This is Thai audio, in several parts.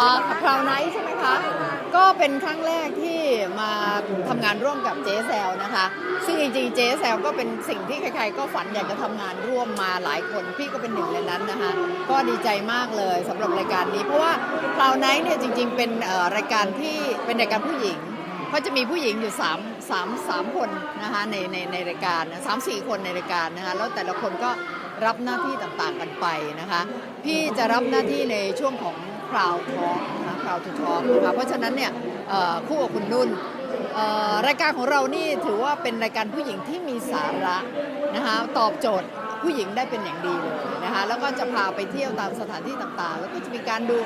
อ่ากับคราวไนท์ใช่ไหมคะ ก็เป็นครั้งแรกที่มาทำงานร่วมกับเจ๊แซลนะคะ ซึ่งจริงๆเจ๊แซลก็เป็นสิ่งที่ใครๆ ก็ฝันอยากจะทำงานร่วมมาหลายคน พี่ก็เป็นหนึ่งในนั้นนะคะ ก็ดีใจมากเลยสำหรับรายการนี้ เพราะว่าคราวไนท์เนี่ยจริง ๆ เป็นรายการที่เป็นรายการผู้หญิงเขาจะมีผู้หญิงอยู่3 3 3คนนะคะในในในรายการสามสี่คนในรายการนะคะแล้วแต่ละคนก็รับหน้าที่ต่างๆกันไปนะคะ พี่จะรับหน้าที่ในช่วงของ คราวทอล์กนะคะคราวทูทอล์กนะคะเพราะฉะนั้นเนี่ยเอ่อคู่กับคุณนุ่นเอ่อรายการของเรานี่ถือว่าเป็นรายการผู้หญิงที่มีสาระนะคะตอบโจทย์ผู้หญิงได้เป็นอย่างดีเลยนะคะแล้วก็จะพาไปเที่ยวตามสถานที่ต่างๆ แล้วก็จะมีการดู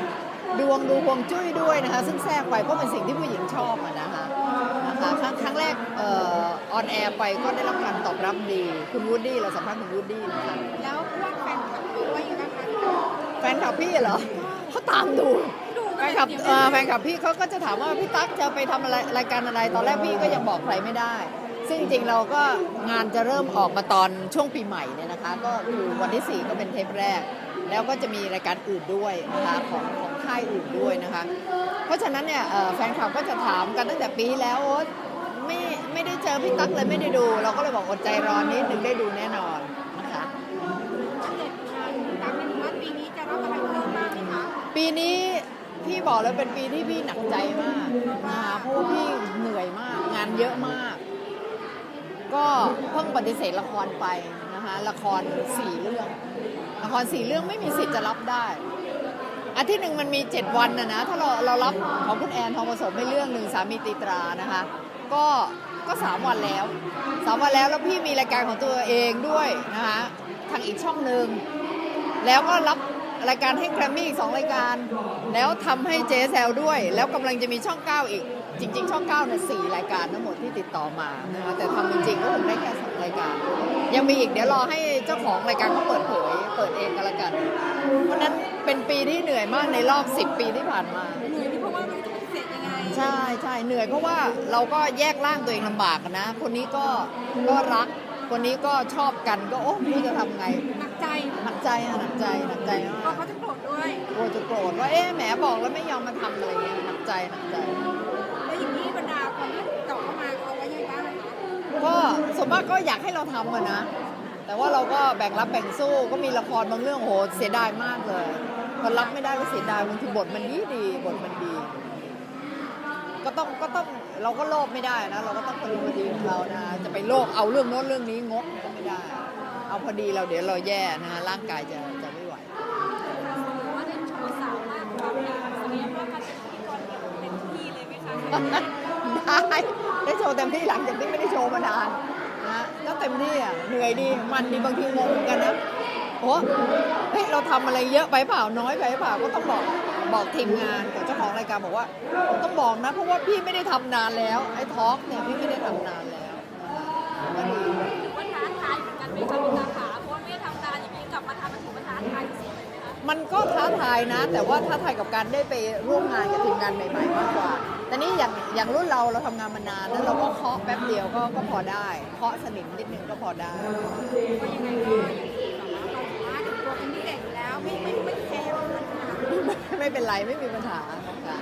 ดวงดูฮวงจุ้ยด้วยนะคะซึ่งแทรกไปเพราะเป็นสิ่งที่ผู้หญิงชอบอะนะคะนะคะครั้งครั้งแรกเออนแอร์ไปก็ได้รับการตอบรับดี คุณวูดดี้เราสัมภาษณ์คุณวูดดี้นะคะแล้วพวกแฟนคลับดูว่าอยู่นะคะแฟนคลับพี่เหรอ เขาตามดูแฟนคลับเอ่อแฟนคลับพี่เขาก็จะถามว่าพี่ตั๊กจะไปทำอะไรรายการอะไร ตอนแรกพี่ก็ยังบอกใครไม่ได้ ซึ่งจริงๆเราก็งานจะเริ่มออกมาตอนช่วงปีใหม่เนี่ยนะคะ ก็คือวันที่ 4 ก็เป็นเทปแรก แล้วก็จะมีรายการอื่นด้วยนะคะของของค่ายอื่นด้วยนะคะ เพราะฉะนั้นเนี่ยเอ่อแฟนคลับก็จะถามกันตั้งแต่ปีที่แล้วโอ๊ตไม่ไม่ได้เจอพี่ตั๊กเลยไม่ได้ดู เราก็เลยบอกอดใจรอนิดนึงได้ดูแน่นอน ปีนี้พี่บอกเลยเป็นปีที่พี่หนักใจมากนะคะเพราะว่าพี่เหนื่อยมาก งานเยอะมาก ก็เพิ่งปฏิเสธละครไปนะคะละครสี่เรื่อง ละครสี่เรื่องไม่มีสิทธิ์จะรับได้อาทิตย์หนึ่งมันมีเจ็ดวันนะนะถ้าเราเรารับของคุณแอนทองผสมไปเรื่องหนึ่งสามีตีตรานะคะ ก็ก็สามวันแล้วสามวันแล้วแล้วพี่มีรายการของตัวเองด้วยนะคะทางอีกช่องหนึ่งแล้วก็รับ รายการให้แกรมมี่อีกสองรายการ แล้วทำให้เจแซลด้วย แล้วกำลังจะมีช่อง 9 อีก จริง ๆ ช่อง9เนี่ยสี่รายการทั้งหมดที่ติดต่อมานะคะแต่ทำจริงๆก็คงได้แค่สองรายการ ยังมีอีกเดี๋ยวรอให้เจ้าของรายการเขาเปิดเผยเปิดเองก็แล้วกัน เพราะฉะนั้นเป็นปีที่เหนื่อยมากในรอบ 10 ปีที่ผ่านมาหนูนี่เพราะว่ามันจะปฏิเสธยังไงใช่ใช่เหนื่อยเพราะว่าเราก็แยกร่างตัวเองลำบากอะนะ คนนี้ก็ก็รักคนนี้ก็ชอบกันก็โอ้ไม่รู้จะทำไงหนัก ใจหนักใจอะหนักใจหนักใจกลัวมากเขาจะโกรธด้วยกลัวจะโกรธว่าเอ๊ะแหมบอกแล้วไม่ยอมมาทำอะไรเงี้ยหนักใจหนักใจ แล้วอย่างนี้บรรดาคนที่ติดต่อเข้ามาเขาว่ายังไงบ้างคะก็ส่วนมากก็อยากให้เราทำอะนะ แต่ว่าเราก็แบ่งรับแบ่งสู้ก็มีละครบางเรื่องโหเสียดายมากเลยพอรับไม่ได้ก็เสียดายบางทีบทมันดีดีบทมันดี ก็ต้องก็ต้องเราก็โลภไม่ได้นะ เราก็ต้องพอดีพอดีของเรานะ จะไปโลภเอาเรื่องโน้นเรื่องนี้งกก็ไม่ได้ เอาพอดีเราเดี๋ยวเราแย่นะร่างกายจะจะไม่ไหวว่าเด็กโชว์สาวมากความเป็นศักยภาพการเป็นพิธีกรเต็มที่เลยไหมคะได้ได้โชว์เต็มที่หลังจากที่ไม่ได้โชว์มานานนะก็เต็มที่อะเหนื่อยดีมันดีบางทีงงเหมือนกันนะโอ้เฮ้ยเราทำอะไรเยอะไปเปล่าน้อยไปเปล่าก็ต้องบอกบอกทีมงานกับเจ้าของรายการบอกว่าต้องบอกนะเพราะว่าพี่ไม่ได้ทำนานแล้วไอ้ทอล์กเนี่ยพี่ไม่ได้ทำนานแล้วก็ดี ถือว่าท้าทายเหมือนกันไหมคะพี่ตาขาเพราะว่าไม่ได้ทำนานอย่างนี้กลับมาทำมันถือว่าท้าทายที่สุดเลยไหมคะมันก็ท้าทายนะ แต่ว่าท้าทายกับการได้ไปร่วมงานกับทีมงานใหม่ๆมากกว่า แต่นี่อย่างอย่างรุ่นเราเราทำงานมานานแล้วเราก็เคาะแป๊บเดียวก็ก็พอได้เคาะสนิมนิดนึงก็พอได้ว่ายังไงก็แบบว่าเราสามารถถึงตัวเป็นพิเศษอยู่แล้วไม่ไม่ไม่แคร์ว่ามันขนาดนั้นไม่เป็นไรไม่มีปัญหาค่ะ